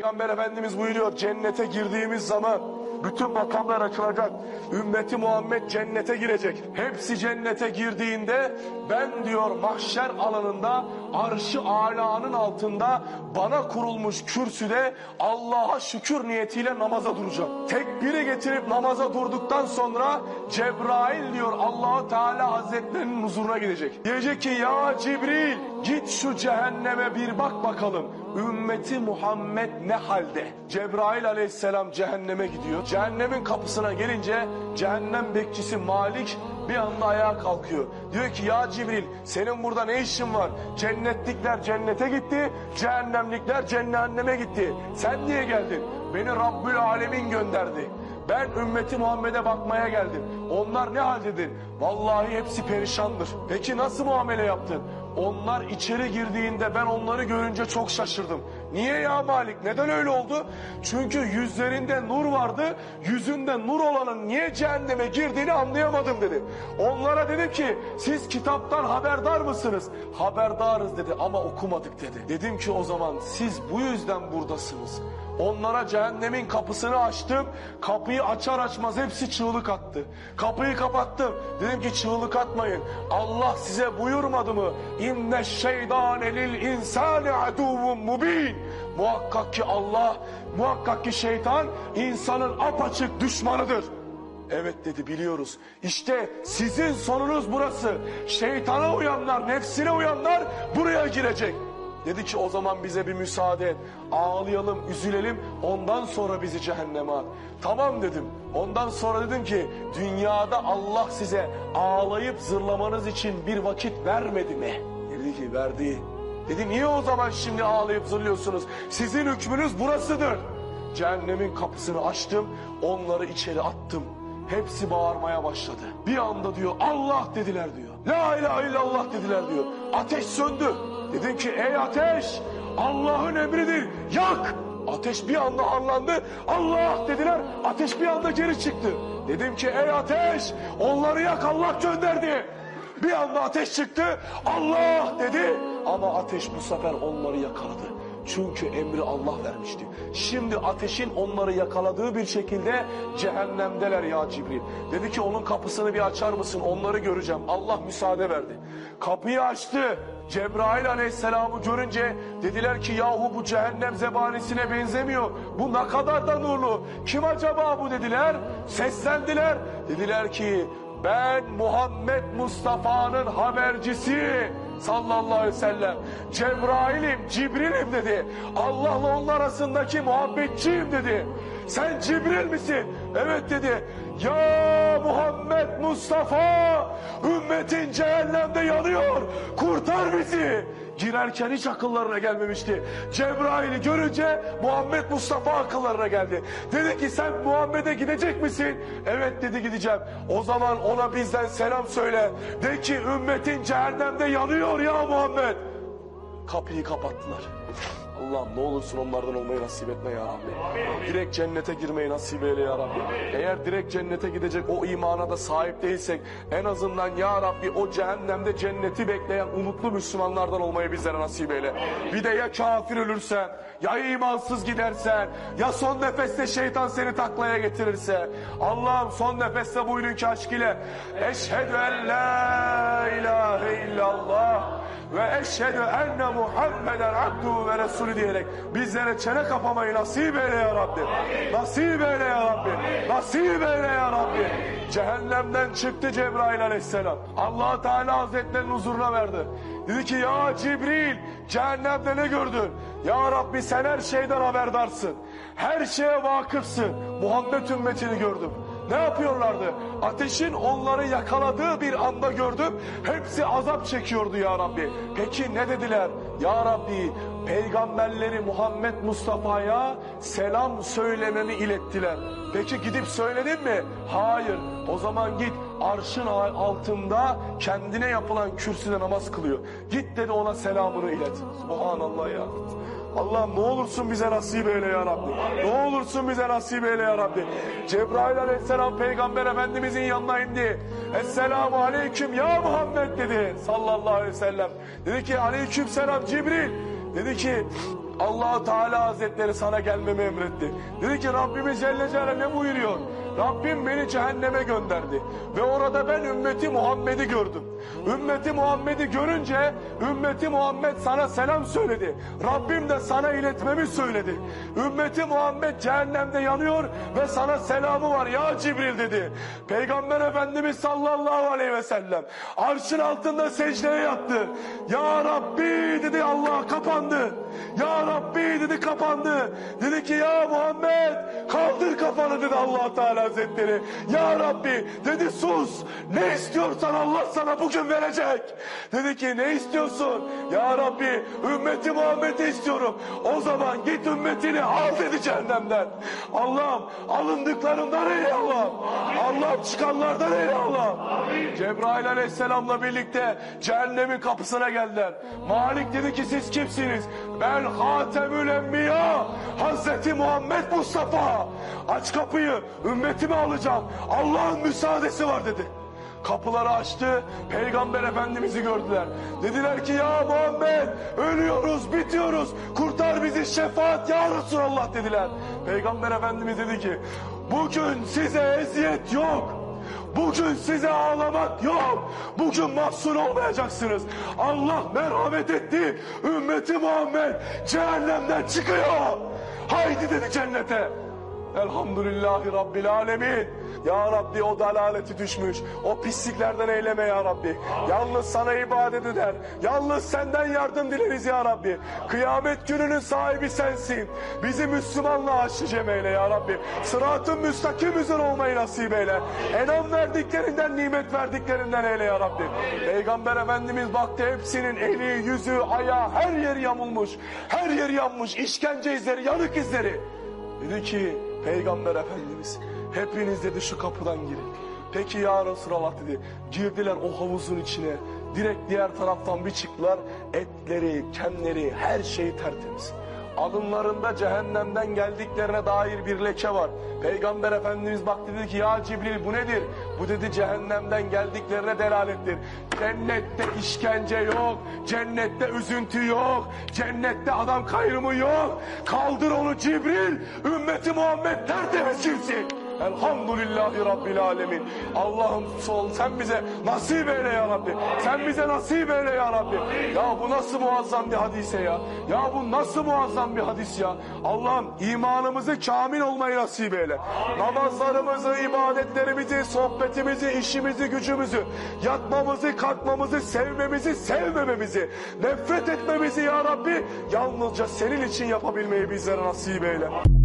Peygamber Efendimiz buyuruyor cennete girdiğimiz zaman bütün makamlar açılacak. Ümmeti Muhammed cennete girecek. Hepsi cennete girdiğinde ben diyor mahşer alanında arşı alanın altında bana kurulmuş kürsüde Allah'a şükür niyetiyle namaza duracağım. Tekbiri getirip namaza durduktan sonra Cebrail diyor Allahu Teala Hazretlerinin huzuruna gidecek. Diyecek ki ya Cibril git şu cehenneme bir bak bakalım. Ümmeti Muhammed ne halde? Cebrail aleyhisselam cehenneme gidiyor. Cehennemin kapısına gelince cehennem bekçisi Malik bir anda ayağa kalkıyor. Diyor ki ya Cibril senin burada ne işin var? Cennetlikler cennete gitti, cehennemlikler cehenneme gitti. Sen niye geldin? Beni Rabbül Alemin gönderdi. Ben ümmeti Muhammed'e bakmaya geldim. Onlar ne haldedir? Vallahi hepsi perişandır. Peki nasıl muamele yaptın? Onlar içeri girdiğinde ben onları görünce çok şaşırdım. Niye ya Malik? Neden öyle oldu? Çünkü yüzlerinde nur vardı. Yüzünde nur olanın niye cehenneme girdiğini anlayamadım dedi. Onlara dedim ki siz kitaptan haberdar mısınız? Haberdarız dedi ama okumadık dedi. Dedim ki o zaman siz bu yüzden buradasınız. Onlara cehennemin kapısını açtım. Kapıyı açar açmaz hepsi çığlık attı. Kapıyı kapattım. Dedim ki çığlık atmayın. Allah size buyurmadı mı? İnne şeytane lil insani aduvun mubin. Muhakkak ki Allah, muhakkak ki şeytan insanın apaçık düşmanıdır. Evet dedi biliyoruz. İşte sizin sonunuz burası. Şeytana uyanlar, nefsine uyanlar buraya girecek. Dedi ki o zaman bize bir müsaade et. Ağlayalım, üzülelim. Ondan sonra bizi cehenneme at. Tamam dedim. Ondan sonra dedim ki dünyada Allah size ağlayıp zırlamanız için bir vakit vermedi mi? Dedi ki verdi. Dedi niye o zaman şimdi ağlayıp zırlıyorsunuz? Sizin hükmünüz burasıdır. Cehennemin kapısını açtım. Onları içeri attım. Hepsi bağırmaya başladı. Bir anda diyor Allah dediler diyor. La ilahe illallah dediler diyor. Ateş söndü. Dedim ki ey ateş Allah'ın emridir yak. Ateş bir anda harlandı. Allah dediler. Ateş bir anda geri çıktı. Dedim ki ey ateş onları yak Allah gönderdi. Bir anda ateş çıktı. Allah dedi. Ama ateş bu sefer onları yakaladı. Çünkü emri Allah vermişti. Şimdi ateşin onları yakaladığı bir şekilde cehennemdeler ya Cibril. Dedi ki onun kapısını bir açar mısın onları göreceğim. Allah müsaade verdi. Kapıyı açtı. Cebrail aleyhisselamı görünce dediler ki yahu bu cehennem zebanisine benzemiyor. Bu ne kadar da nurlu. Kim acaba bu dediler. Seslendiler. Dediler ki ben Muhammed Mustafa'nın habercisi sallallahu aleyhi ve sellem. Cebrail'im, Cibril'im dedi. Allah'la onun arasındaki muhabbetçiyim dedi. Sen Cibril misin? Evet dedi. Ya Muhammed Mustafa ümmetin cehennemde yanıyor. Kurtar bizi. Girerken hiç akıllarına gelmemişti. Cebrail'i görünce Muhammed Mustafa akıllarına geldi. Dedi ki sen Muhammed'e gidecek misin? Evet dedi gideceğim. O zaman ona bizden selam söyle. De ki ümmetin cehennemde yanıyor ya Muhammed. Kapıyı kapattılar. Allah'ım ne olursun onlardan olmayı nasip etme ya Rabbi. Direkt cennete girmeyi nasip eyle ya Rabbi. Eğer direkt cennete gidecek o imana da sahip değilsek en azından ya Rabbi o cehennemde cenneti bekleyen umutlu Müslümanlardan olmayı bizlere nasip eyle. Bir de ya kafir ölürsen ya imansız gidersen ya son nefeste şeytan seni taklaya getirirse Allah'ım son nefeste buyurun aşk ile Eşhedü en la ilahe illallah ve eşhedü enne Muhammeden abduhu ve resulü diyerek bizlere çene kapamayı nasip eyle ya Rabbi. Nasip eyle ya Rabbi. Nasip eyle ya Rabbi. Cehennemden çıktı Cebrail aleyhisselam. allah Teala Hazretlerinin huzuruna verdi. Dedi ki ya Cibril cehennemde ne gördün? Ya Rabbi sen her şeyden haberdarsın. Her şeye vakıfsın. Muhammed ümmetini gördüm. Ne yapıyorlardı? Ateşin onları yakaladığı bir anda gördüm. Hepsi azap çekiyordu ya Rabbi. Peki ne dediler? Ya Rabbi peygamberleri Muhammed Mustafa'ya selam söylememi ilettiler. Peki gidip söyledin mi? Hayır. O zaman git arşın altında kendine yapılan kürsüde namaz kılıyor. Git dedi ona selamını ilet. Subhanallah ya. Allah'ım ne olursun bize nasip eyle ya Rabbi. Ne olursun bize nasip eyle ya Rabbi. Cebrail aleyhisselam peygamber efendimizin yanına indi. Esselamu aleyküm ya Muhammed dedi sallallahu aleyhi ve sellem. Dedi ki aleyküm selam Cibril. Dedi ki allah Teala Hazretleri sana gelmemi emretti. Dedi ki Rabbimiz Celle Celaluhu ne buyuruyor? Rabbim beni cehenneme gönderdi. Ve orada ben ümmeti Muhammed'i gördüm. Ümmeti Muhammed'i görünce ümmeti Muhammed sana selam söyledi. Rabbim de sana iletmemi söyledi. Ümmeti Muhammed cehennemde yanıyor ve sana selamı var ya Cibril dedi. Peygamber Efendimiz sallallahu aleyhi ve sellem arşın altında secdeye yattı. Ya Rabbi dedi Allah kapandı. Ya Rabbi dedi kapandı. Dedi ki ya Muhammed kafanı dedi allah Teala Hazretleri. Ya Rabbi dedi sus. Ne istiyorsan Allah sana bugün verecek. Dedi ki ne istiyorsun? Ya Rabbi ümmeti Muhammed'i istiyorum. O zaman git ümmetini al dedi cehennemden. Allah'ım alındıklarından eyle Allah'ım. Allah'ım çıkanlardan eyle Allah'ım. Cebrail aleyhisselamla birlikte cehennemin kapısına geldiler. Malik dedi ki siz kimsiniz? Ben Hatemül Enbiya Hazreti Muhammed Mustafa. Aç kapıyı ümmetimi alacağım. Allah'ın müsaadesi var dedi. Kapıları açtı, Peygamber Efendimiz'i gördüler. Dediler ki ya Muhammed ölüyoruz, bitiyoruz. Kurtar bizi şefaat ya Resulallah dediler. Peygamber Efendimiz dedi ki bugün size eziyet yok. Bugün size ağlamak yok. Bugün mahzun olmayacaksınız. Allah merhamet etti. Ümmeti Muhammed cehennemden çıkıyor. Haydi dedi cennete. Elhamdülillahi Rabbil Alemin. Ya Rabbi o dalaleti düşmüş. O pisliklerden eyleme ya Rabbi. Yalnız sana ibadet eder. Yalnız senden yardım dileriz ya Rabbi. Kıyamet gününün sahibi sensin. Bizi Müslümanla haşr cem eyle ya Rabbi. Sıratın müstakim üzere olmayı nasip eyle. Enam verdiklerinden, nimet verdiklerinden eyle ya Rabbi. Peygamber Efendimiz baktı hepsinin eli, yüzü, ayağı her yeri yamulmuş. Her yeri yanmış. işkence izleri, yanık izleri. Dedi ki Peygamber Efendimiz hepiniz dedi şu kapıdan girin. Peki ya Resulallah dedi. Girdiler o havuzun içine. Direkt diğer taraftan bir çıktılar. Etleri, kenleri, her şeyi tertemiz. Alınlarında cehennemden geldiklerine dair bir leke var. Peygamber Efendimiz baktı dedi ki ya Cibril bu nedir? Bu dedi cehennemden geldiklerine delalettir. Cennette işkence yok. Cennette üzüntü yok. Cennette adam kayrımı yok. Kaldır onu Cibril. Ümmeti Muhammed tertemiz kimsin? Elhamdülillahi Rabbil Alemin. Allah'ım sol sen bize nasip eyle ya Rabbi. Sen bize nasip eyle ya Rabbi. Ya bu nasıl muazzam bir hadise ya. Ya bu nasıl muazzam bir hadis ya. Allah'ım imanımızı kamil olmayı nasip eyle. Namazlarımızı, ibadetlerimizi, sohbetimizi, işimizi, gücümüzü, yatmamızı, kalkmamızı, sevmemizi, sevmememizi, nefret etmemizi ya Rabbi yalnızca senin için yapabilmeyi bizlere nasip eyle.